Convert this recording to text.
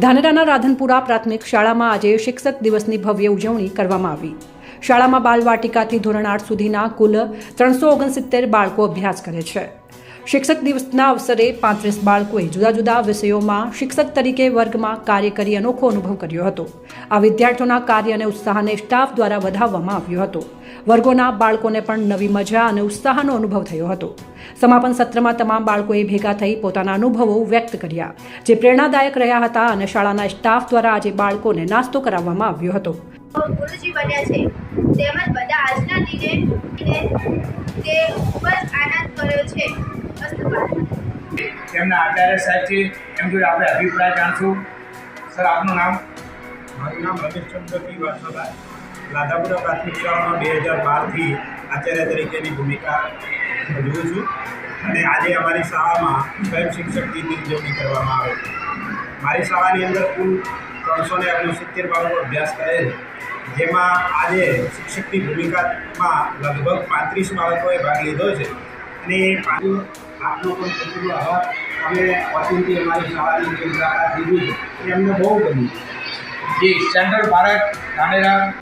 ધાનેરાના રાધનપુરા પ્રાથમિક શાળામાં આજે શિક્ષક દિવસની ભવ્ય ઉજવણી કરવામાં આવી. શાળામાં બાલવાટિકાથી ધોરણ આઠ સુધીના કુલ ત્રણસો ઓગણસિત્તેર બાળકો અભ્યાસ કરે છે. શિક્ષક દિવસના અવસરે પાંત્રીસ બાળકોએ જુદા જુદા વિષયોમાં શિક્ષક તરીકે વર્ગમાં કાર્ય કરી અનોખો અનુભવ કર્યો હતો. આ વિદ્યાર્થીઓના કાર્ય અને ઉત્સાહને સ્ટાફ દ્વારા વધાવવામાં આવ્યો હતો. વર્ગોના બાળકોને પણ નવી મજા અને ઉત્સાહનો અનુભવ થયો હતો. સમાપન સત્રમાં તમામ બાળકોએ ભેગા થઈ પોતાના અનુભવો વ્યક્ત કર્યા, જે પ્રેરણાદાયક રહ્યા હતા અને શાળાના સ્ટાફ દ્વારા આજે બાળકોને નાસ્તો કરાવવામાં આવ્યો હતો. ગુરુજી બન્યા છે. તેમજ બધા આજના દિને તે ખૂબ જ આનંદ કર્યો છે. તેમના આચાર્ય સાહેબથી એમ જોડે આપણે અભિપ્રાય જાણશું. સર, આપનું નામ? મારું નામ રમેશચંદ્રજી વાસોલા લાધાપુરા પ્રાથમિક શાળામાં બે હજાર બારથી આચાર્ય તરીકેની ભૂમિકા ભજવું છું. અને આજે અમારી શાળામાં સ્વયં શિક્ષક દિનની ઉજવણી કરવામાં આવે છે. મારી શાળાની અંદર કુલ ત્રણસો ને ઓગણસિત્તેર બાળકો અભ્યાસ કરે છે. જેમાં આજે શિક્ષકની ભૂમિકામાં લગભગ પાંત્રીસ બાળકોએ ભાગ લીધો છે. અને એ પાંચ આપનો પણ ખૂબ આભાર. અમે વતીથી અમારી શાળાની જે મુલાકાત લીધી છે. એ અમને બહુ ગમી જી સેન્ટ્રલ ભારત ધાનેરા